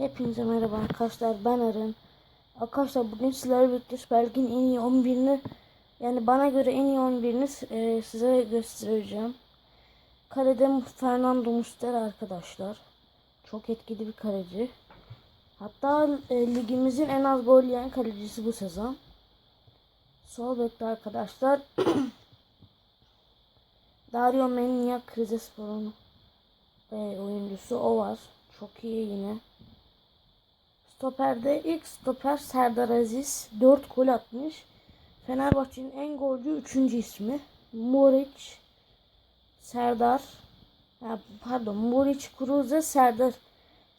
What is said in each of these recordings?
Hepinize merhaba arkadaşlar ben Eren. Arkadaşlar bugün sizlerle birlikte Süper Lig'in en iyi 11'ini yani bana göre en iyi 11'ini e, size göstereceğim. Kalede Fernando Muslera arkadaşlar. Çok etkili bir kaleci. Hatta e, ligimizin en az gol yiyen kalecisi bu sezon. Sol bekte arkadaşlar. Dario Menia Krizespor'un e, oyuncusu o var. Çok iyi yine. Stoper'de ilk stoper Serdar Aziz 4 gol atmış. Fenerbahçe'nin en golcü 3. ismi. Muriç Serdar ha, pardon Muriç Kruze Serdar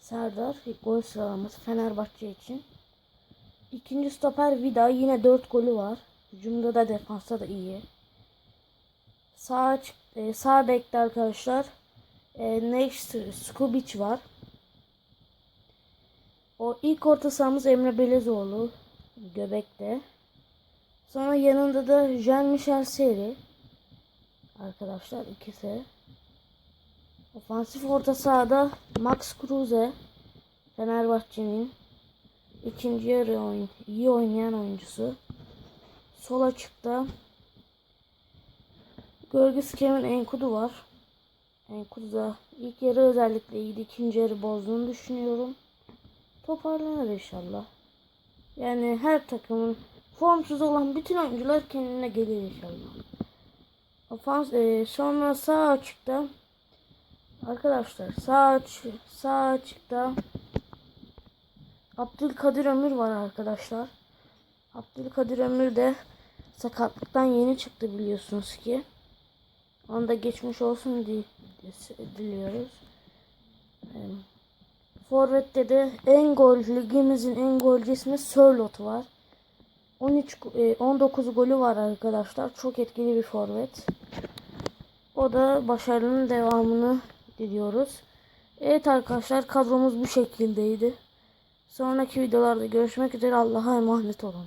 Serdar gol sıralaması Fenerbahçe için. İkinci stoper Vida yine 4 golü var. Hücumda da defansta da iyi. Sağ e, sağ bekte arkadaşlar e, Next Skubic var. O ilk orta sahamız Emre Belezoğlu göbekte. Sonra yanında da Jean Michel Seri. Arkadaşlar ikisi. Ofansif orta sahada Max Kruse Fenerbahçe'nin ikinci yarı oyun, iyi oynayan oyuncusu. Sol açıkta Görgüs Kevin Enkudu var. Enkudu da ilk yarı özellikle iyiydi. ikinci yarı bozduğunu düşünüyorum toparlanır inşallah. Yani her takımın formsuz olan bütün oyuncular kendine gelir inşallah. Ofans e, sonra sağ açıkta arkadaşlar sağ aç sağ açıkta Abdülkadir Ömür var arkadaşlar. Abdülkadir Ömür de sakatlıktan yeni çıktı biliyorsunuz ki. Onu da geçmiş olsun diye diliyoruz. Forvet'te de en gol ligimizin en golcü ismi Sörlot var. 13 e, 19 golü var arkadaşlar. Çok etkili bir forvet. O da başarının devamını diliyoruz. Evet arkadaşlar kadromuz bu şekildeydi. Sonraki videolarda görüşmek üzere. Allah'a emanet olun.